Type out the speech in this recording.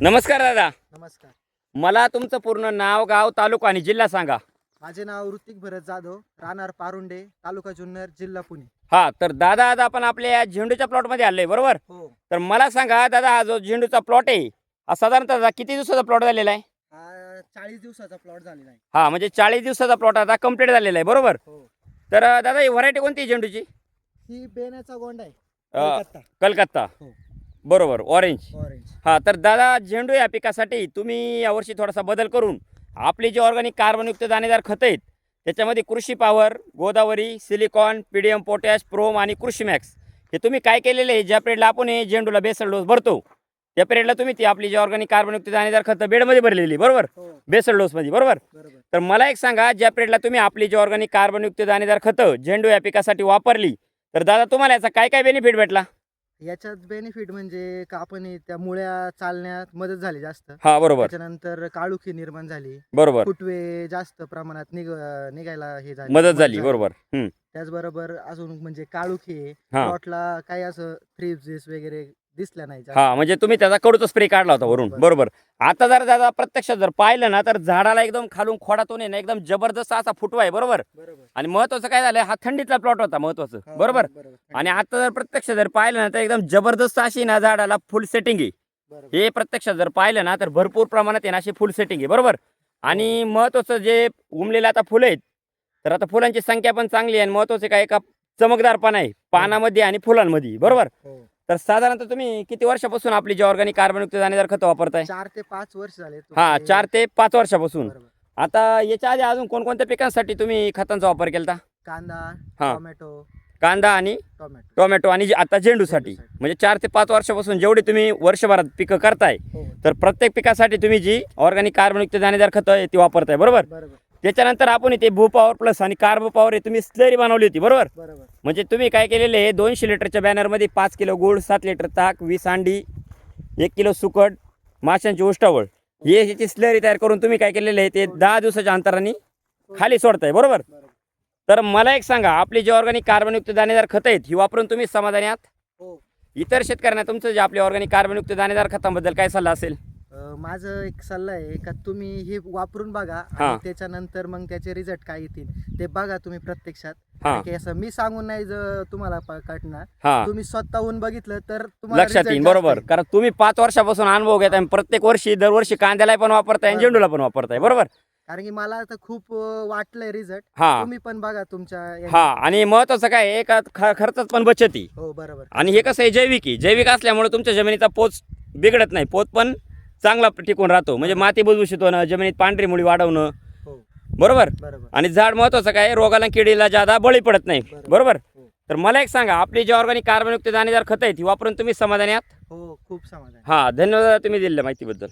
नमस्कार दादा. नमस्कार. मला तुमचं पूर्ण नाव गाव तालुका आणि जिल्हा सांगा. माझे नाव ऋतिक भरत जाधव राहणार पारुंडे तालुका जुन्नर जिल्हा पुणे. हा तर दादा आज आपण आपल्या या झेंडूच्या प्लॉटमध्ये आलोय बरोबर? हो. तर मला सांगा दादा हा जो झेंडूचा प्लॉट आहे हा साधारणतः किती दिवसाचा प्लॉट झालेला आहे? हा चाळीस दिवसाचा प्लॉट झालेला आहे. हा म्हणजे चाळीस दिवसाचा प्लॉट आता कंप्लीट झालेला आहे बरोबर? हो. तर दादा ही व्हरायटी कोणती आहे झेंडूची? ही बेण्याचा गोंड आहे अं, कलकत्ता. कलकत्ता. हो. बरोबर ऑरेंज ऑरेंज हा तर दादा झेंडू या पिकासाठी तुम्ही यावर्षी थोडासा बदल करून आपली जी ऑर्गॅनिक कार्बनयुक्त दाणेदार खतं आहेत त्याच्यामध्ये Krishi power Godavari silicon PDM potash PROM आणि कृषी मॅक्स हे तुम्ही काय केलेले आहे? ज्या पिरियडला आपण हे झेंडूला बेसल डोस भरतो त्या पिरियडला तुम्ही ती आपली जी ऑर्गॅनिक कार्बनयुक्त दाणेदार खतं बेडमध्ये भरलेली बरोबर? हो. बेसल डोसमध्ये बरोबर? बरोबर. तर मला एक सांगा ज्या पिरियडला तुम्ही आपली जी ऑर्गॅनिक कार्बनयुक्त दाणेदार खतं झेंडू या पिकासाठी वापरली तर दादा तुम्हाला याचा काय काय बेनिफिट भेटला? याच्यात बेनिफिट म्हणजे का आपण हे त्या मुळ्या चालण्यात मदत झाली जास्त. हा बरोबर. त्याच्यानंतर काळुखी निर्माण झाली. बरोबर. फुटवे जास्त प्रमाणात निघ निघायला हे झाली. मदत झाली बरोबर. हम्म. त्याचबरोबर अजून म्हणजे काळुखी हा. प्लॉटला काही असं फ्रीजेस वगैरे दिसल्या नाही. हा म्हणजे तुम्ही त्याचा कडूचा स्प्रे काढला होता वरून. बरोबर. आता जर दादा प्रत्यक्षात जर पाहिलं ना तर झाडाला एकदम खालून खोडातून ना एकदम जबरदस्त असा फुटवा आहे बरोबर? आणि महत्वाचं काय झालं हा थंडीतला प्लॉट होता महत्वाचं हो, बरोबर? आणि आता जर प्रत्यक्ष जर पाहिलं ना तर एकदम जबरदस्त अशी ना झाडाला फुल सेटिंग आहे. हे प्रत्यक्षात जर पाहिलं ना तर भरपूर प्रमाणात आहे ना अशी फुल सेटिंग आहे बरोबर? आणि महत्वाचं जे उमलेलं आता फुलं आहेत तर आता फुलांची संख्या पण चांगली आहे आणि महत्वाचं काय का चमकदारपणा आहे पानामध्ये आणि फुलांमध्ये बरोबर? हो. तर साधारणतः तुम्ही किती वर्षापासून आपली जी ऑर्गॅनिक कार्बनयुक्त दाणेदार खतं वापरताय? चार ते पाच वर्ष झाले हा चार ते पाच वर्षापासून. बरोबर. आता याच्या आधी अजून कोणकोणत्या पिकांसाठी तुम्ही खतांचा वापर केला कांदा हा. टोमॅटो. कांदा आणि टोमॅटो. टोमॅटो आणि जे आता झेंडूसाठी. झेंडूसाठी. म्हणजे चार ते पाच वर्षापासून जेवढी तुम्ही वर्षभरात पिकं करताय हो. तर प्रत्येक पिकासाठी तुम्ही जी ऑर्गॅनिक कार्बनयुक्त दाणेदार खतं आहे ती वापरताय बरोबर? बरोबर. त्याच्यानंतर आपण इथे भू पॉवर प्लस आणि कार्बो पॉवर हे तुम्ही स्लरी बनवली होती बरोबर? बरोबर. म्हणजे तुम्ही काय केलेले आहे दोनशे लिटरच्या बॅनरमध्ये पाच किलो गुळ सात लिटर ताक वीस अंडी एक किलो सुकट माशांची उष्टावळ. हे ह्याची स्लरी तयार करून तुम्ही काय केलेले आहे ते दहा दिवसाच्या अंतराने खाली सोडताय बरोबर? तर मला एक सांगा आपली जी ऑर्गॅनिक कार्बनयुक्त दाणेदार खतं आहेत ही वापरून तुम्ही समाधानी आहात? हो. इतर शेतकऱ्यांना तुमचं जे आपले ऑर्गॅनिक कार्बनयुक्त दाणेदार खतांबद्दल काय सल्ला असेल? माझं एक सल्ला आहे का तुम्ही हे वापरून बघा हा. आणि त्याच्यानंतर मग त्याचे रिझल्ट काय येतील ते बघा तुम्ही प्रत्यक्षात. हा. की असं मी सांगून नाही जर तुम्हाला प- कळणार हा. तुम्ही स्वतःहून बघितलं तर तुम्हाला लक्षात result येईल जास्त बरोबर येईल. कारण तुम्ही पाच वर्षापासून अनुभव घेताय आणि प्रत्येक वर्षी दरवर्षी कांद्याला पण वापरताय आणि बरोबर. झेंडूला पण वापरताय बरोबर? कारण की मला आता खूप अं, वाटलंय रिझल्ट हा. तुम्ही पण बघा तुमच्या. हा आणि महत्वाचं काय आहे का ख- खर्चात पण बचत हो बरोबर. आणि हे कसं आहे जैविक आहे. जैविक असल्यामुळे तुमच्या जमिनीचा पोत बिघडत नाही. पोत पण चांगला टिकून राहतो. म्हणजे माती भुसभुशीत होणं जमिनीत पांढरी मुळी वाढवणं. हो. बरोबर? आणि झाड महत्वाचं काय आहे, रोगाला किडीला जादा बळी पडत नाही. बरोबर. हो. तर मला एक सांगा आपली जी ऑर्गॅनिक कार्बनयुक्त दाणेदार खतं आहेत ती वापरून तुम्ही समाधानी आहात? हो खूप समाधान. हा धन्यवाद तुम्ही दिलेल्या माहितीबद्दल.